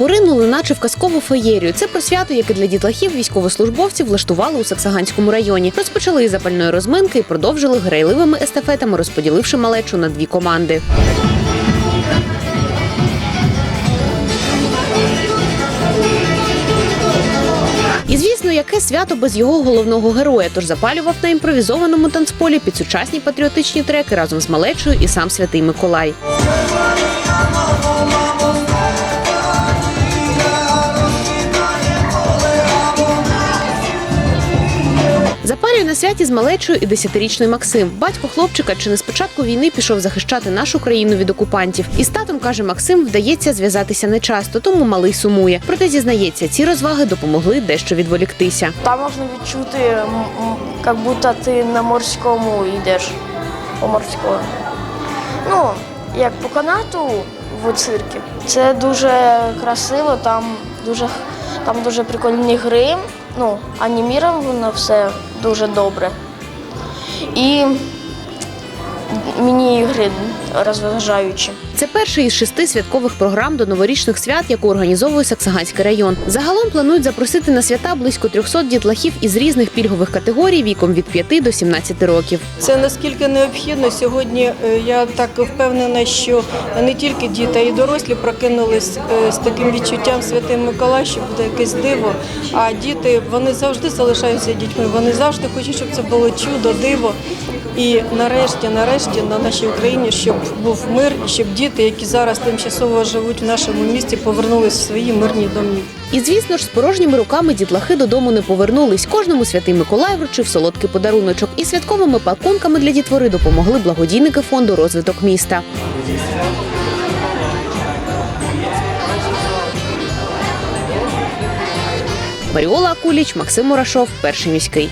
наче в казкову феєрію. Це про свято, яке для дітлахів військовослужбовців влаштували у Саксаганському районі. Розпочали із запальної розминки і продовжили грайливими естафетами, розподіливши малечу на дві команди. І звісно, яке свято без його головного героя, тож запалював на імпровізованому танцполі під сучасні патріотичні треки разом з малечою і сам святий Миколай. На святі з малечою і десятирічний Максим. Батько хлопчика чи не з початку війни пішов захищати нашу країну від окупантів. І з татом каже Максим, вдається зв'язатися нечасто, тому малий сумує. Проте зізнається, ці розваги допомогли дещо відволіктися. Там можна відчути, як будто ти на морському йдеш по морському. Ну, як по канату в циркі. Це дуже красиво, там дуже, там дуже прикольні гри. Ну, аніміровано все дуже добре. І міні-ігри розважаючі. Це перший із шести святкових програм до новорічних свят, яку організовує Саксаганський район. Загалом планують запросити на свята близько 300 дітлахів із різних пільгових категорій віком від 5 до 17 років. Це наскільки необхідно. Сьогодні е, я так впевнена, що не тільки діти, а й дорослі прокинулись е, з таким відчуттям Святим Миколай, що буде якесь диво. А діти вони завжди залишаються дітьми. Вони завжди хочуть, щоб це було чудо, диво. І нарешті, нарешті, на нашій Україні, щоб був мир, щоб діти, які зараз тимчасово живуть в нашому місті, повернулись в свої мирні домівки. І звісно ж, з порожніми руками дітлахи додому не повернулись. Кожному святий Миколай вручив солодкий подаруночок, і святковими пакунками для дітвори допомогли благодійники фонду розвиток міста. Маріола Акуліч, Максим Мурашов, перший міський.